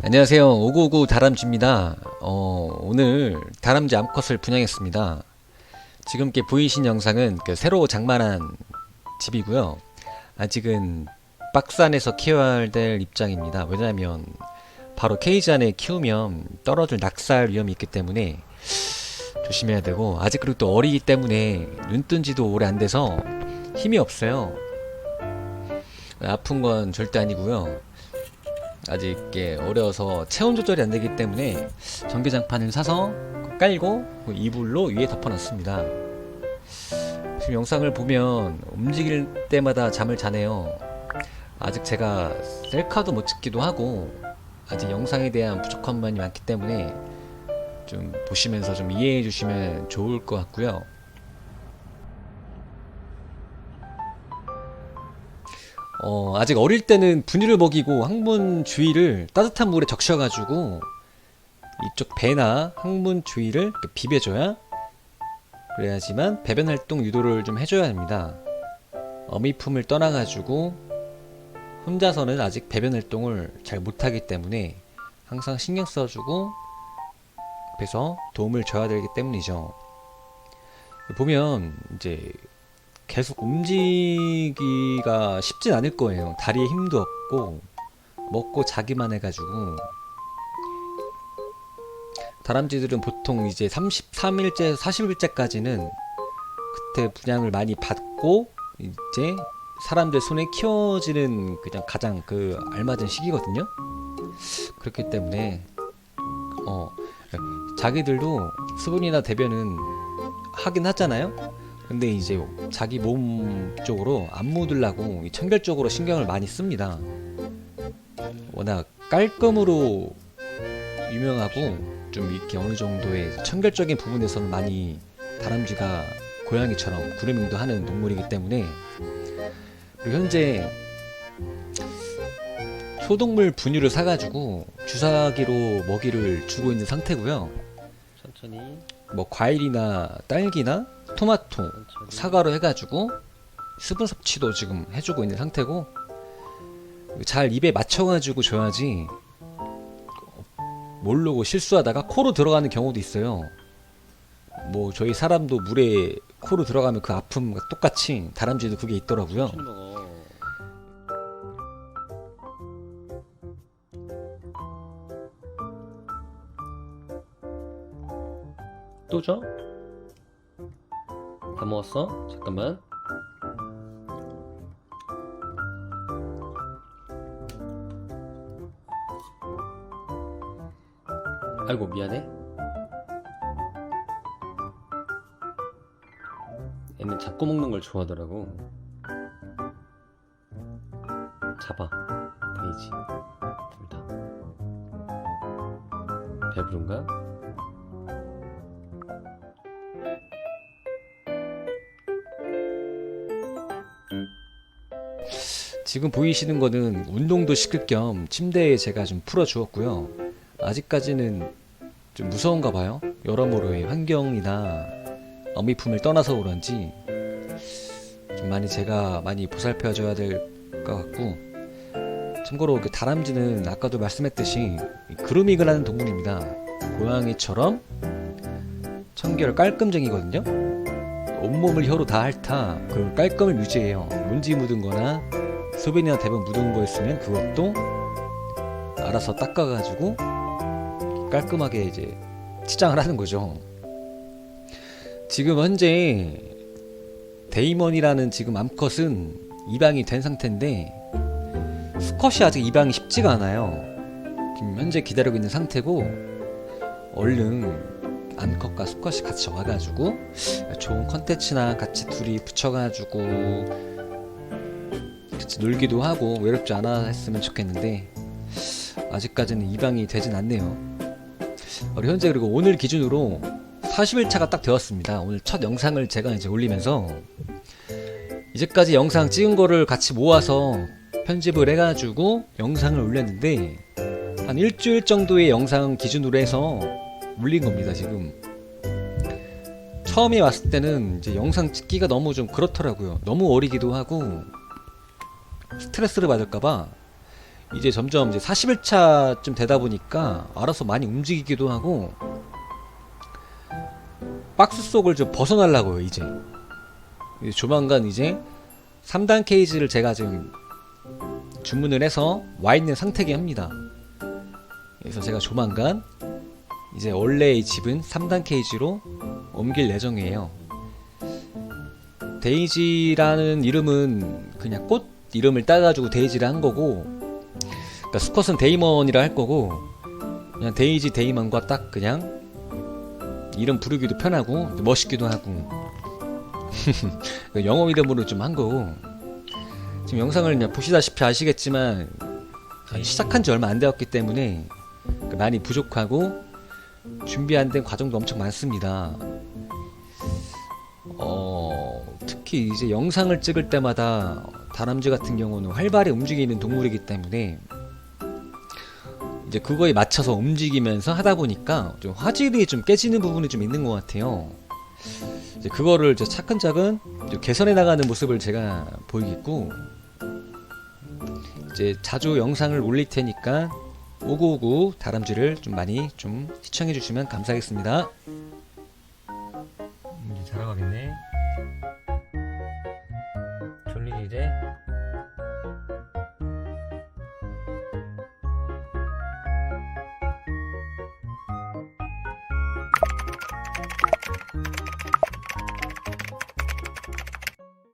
안녕하세요. 599 다람쥐입니다. 어, 오늘 다람쥐 암컷을 분양했습니다. 지금 이렇게 보이신 영상은 그 새로 장만한 집이고요. 아직은 박스 안에서 키워야 될 입장입니다. 왜냐하면 바로 케이지 안에 키우면 떨어질 낙살 위험이 있기 때문에 조심해야 되고 아직 그리고 또 어리기 때문에 눈 뜬 지도 오래 안 돼서 힘이 없어요. 아픈 건 절대 아니고요. 아직 이게 어려서 체온 조절이 안 되기 때문에 전기장판을 사서 깔고 그 이불로 위에 덮어놨습니다. 지금 영상을 보면 움직일 때마다 잠을 자네요. 아직 제가 셀카도 못 찍기도 하고 아직 영상에 대한 부족한 부분이 많기 때문에 좀 보시면서 좀 이해해 주시면 좋을 것 같고요. 어, 아직 어릴 때는 분유를 먹이고 항문 주위를 따뜻한 물에 적셔가지고 이쪽 배나 항문 주위를 비벼줘야 그래야지만 배변 활동 유도를 좀 해줘야 합니다. 어미품을 떠나가지고 혼자서는 아직 배변 활동을 잘 못하기 때문에 항상 신경 써주고 그래서 도움을 줘야 되기 때문이죠. 보면 이제 계속 움직이기가 쉽진 않을 거예요. 다리에 힘도 없고 먹고 자기만 해가지고 다람쥐들은 보통 이제 33일째, 40일째까지는 그때 분양을 많이 받고 이제 사람들 손에 키워지는 그냥 가장 그 알맞은 시기거든요. 그렇기 때문에 어 자기들도 수분이나 대변은 하긴 하잖아요. 근데 이제 자기 몸 쪽으로 안 묻으려고 이 청결 쪽으로 신경을 많이 씁니다. 워낙 깔끔으로 유명하고 좀 이렇게 어느 정도의 청결적인 부분에서는 많이 다람쥐가 고양이처럼 그루밍도 하는 동물이기 때문에 그리고 현재 소동물 분유를 사가지고 주사기로 먹이를 주고 있는 상태고요. 천천히 뭐 과일이나 딸기나 토마토, 천천히 사과로 해가지고 수분 섭취도 지금 해주고 있는 상태고 잘 입에 맞춰가지고 줘야지 모르고 실수하다가 코로 들어가는 경우도 있어요. 뭐 저희 사람도 물에 코로 들어가면 그 아픔과 똑같이 다람쥐도 그게 있더라고요. 천천히 먹어 또 줘? 다 먹었어? 잠깐만 아이고 미안해 얘는 잡고 먹는 걸 좋아하더라고 잡아 데이지 둘다 배부른가? 지금 보이시는 거는 운동도 시킬 겸 침대에 제가 좀 풀어 주었고요. 아직까지는 좀 무서운가 봐요. 여러모로의 환경이나 어미품을 떠나서 그런지 좀 많이 제가 많이 보살펴 줘야 될 것 같고 참고로 그 다람쥐는 아까도 말씀했듯이 이 그루밍을 하는 동물입니다. 고양이처럼 청결 깔끔쟁이거든요. 온몸을 혀로 다 핥아 그 깔끔을 유지해요. 먼지 묻은 거나 소변이나 대변 묻은 거 있으면 그것도 알아서 닦아가지고 깔끔하게 이제 치장을 하는 거죠. 지금 현재 데이먼이라는 지금 암컷은 입양이 된 상태인데 수컷이 아직 입양이 쉽지가 않아요. 지금 현재 기다리고 있는 상태고 얼른 암컷과 수컷이 같이 와가지고 좋은 컨텐츠나 같이 둘이 붙여가지고 같이 놀기도 하고 외롭지 않아 했으면 좋겠는데 아직까지는 입양이 되진 않네요. 우리 현재 그리고 오늘 기준으로 40일 차가 딱 되었습니다. 오늘 첫 영상을 제가 이제 올리면서 이제까지 영상 찍은 거를 같이 모아서 편집을 해가지고 영상을 올렸는데 한 일주일 정도의 영상 기준으로 해서 올린 겁니다 지금 처음에 왔을 때는 이제 영상 찍기가 너무 좀 그렇더라고요. 너무 어리기도 하고 스트레스를 받을까봐 이제 점점 이제 40일차쯤 되다 보니까 알아서 많이 움직이기도 하고 박스 속을 좀 벗어나려고요 이제 이제 조만간 이제 3단 케이지를 제가 지금 주문을 해서 와 있는 상태긴 합니다. 그래서 제가 조만간 이제 원래의 집은 3단 케이지로 옮길 예정이에요. 데이지라는 이름은 그냥 꽃 이름을 따가지고 데이지를 한 거고, 그러니까 수컷은 데이먼이라 할 거고, 그냥 데이지 데이먼과 딱 그냥 이름 부르기도 편하고 멋있기도 하고 영어 이름으로 좀 한 거고. 지금 영상을 그냥 보시다시피 아시겠지만 시작한 지 얼마 안 되었기 때문에 많이 부족하고 준비 안 된 과정도 엄청 많습니다. 어, 특히 이제 영상을 찍을 때마다 다람쥐 같은 경우는 활발히 움직이는 동물이기 때문에 이제 그거에 맞춰서 움직이면서 하다 보니까 좀 화질이 좀 깨지는 부분이 좀 있는 것 같아요. 이제 그거를 이제 차근차근 좀 개선해 나가는 모습을 제가 보이겠고 이제 자주 영상을 올릴 테니까 오구오구 다람쥐를 좀 많이 좀 시청해 주시면 감사하겠습니다.